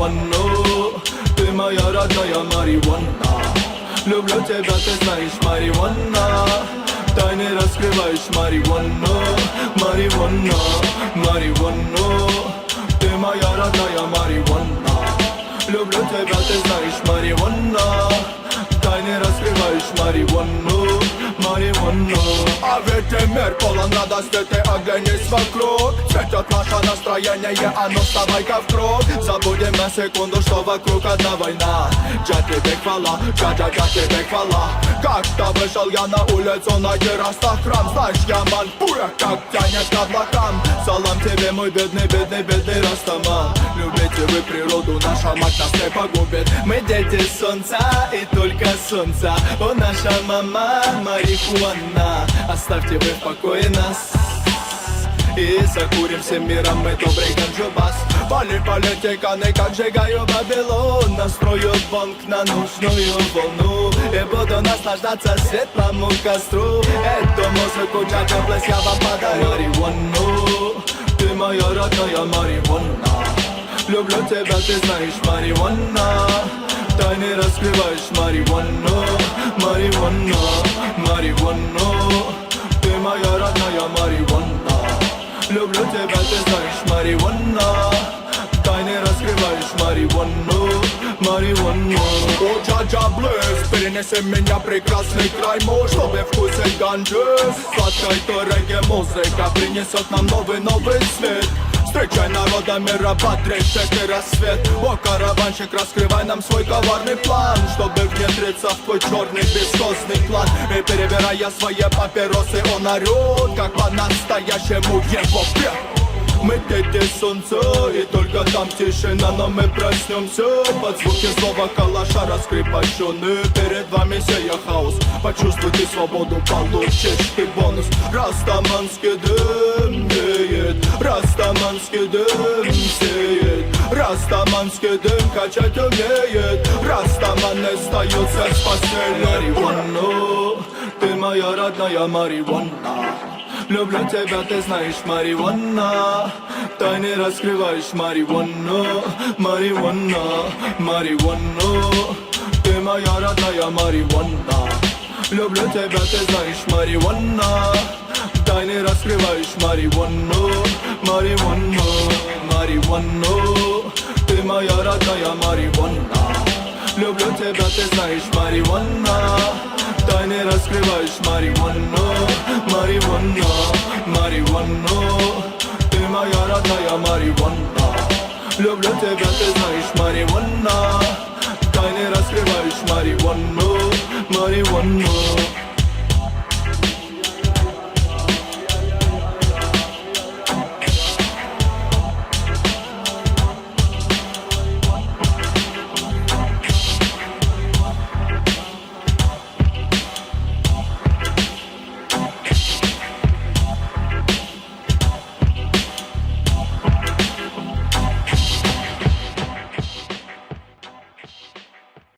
Маріонну, ти моя родная Маріонна Люблю тебе, ти знаєш, Маріонна Тайни розкриваєш Маріонну, Маріонна, Маріонну Ти моя родная Маріонна Люблю тебе, ти знаєш, Маріонна Тайни розкриваєш Маріонну Марихуану А ведь мир полон радости, ты оглянись вокруг Цветет наше настроение, а ну вставай-ка в круг Забудем на секунду, что вокруг одна война Джа тебе хвала, джа джа джа тебе хвала Как-то вышел я на улицу, на террасах храм Знаешь, я манпура, как тянет к облакам Салам тебе, мой бедный, бедный, бедный Растаман Любите вы природу, наша мать нас не погубит Мы дети солнца и только солнца О, наша мама марихуана Оставьте вы в покое нас и закурим всем миром мы добрый ганджубас Поли, политиканы, как сжигаю Вавилон Настрою бонг на нужную волну И буду наслаждаться светлому костру Эту музыку, джаджа, блеск я вам подарю Марихуану, ты моя родная марихуана Люблю тебя, ты знаешь, марихуана Тайны раскрываешь, марихуану Марихуана, марихуану Люблю тебя, ты знаешь, марихуана Тайны раскрываешь, марихуану Марихуану О, джа-джа блэс Перенеси меня в прекрасный край мой Чтобы вкусить ганджи Сладкой то регги музыка Принесет нам новый-новый свет Встречай народа мира, бодрейший рассвет О, караванщик, раскрывай нам свой коварный план Чтобы внедриться в твой черный бесхозный план И перебирая свои папиросы, он орет Как по-настоящему его пьет мы дети солнца, и только там тишина, но мы проснемся Под звуки слова калаша раскрепощенный Перед вами сея хаос, почувствуйте свободу, получишь ты бонус Растаманский дым веет, растаманский дым сеет Растаманский дым качать умеет Растаман не сдается с постели Марихуану, ты моя родная марихуана Люблю тебя, ты знаешь, марихуана Тайны раскрываешь, марихуана Марихуана, марихуана Ты моя родная марихуана Люблю тебя, ты знаешь, марихуана Тайны раскрываешь, марихуану Марихуану, марихуану Ты моя родная марихуана Люблю тебя, ты знаешь, марихуана Тайны раскрываешь, марихуану Марихуана, марихуану Ты моя родная марихуана Люблю тебя, ты знаешь, марихуана Тайны раскрываешь, марихуану Марихуану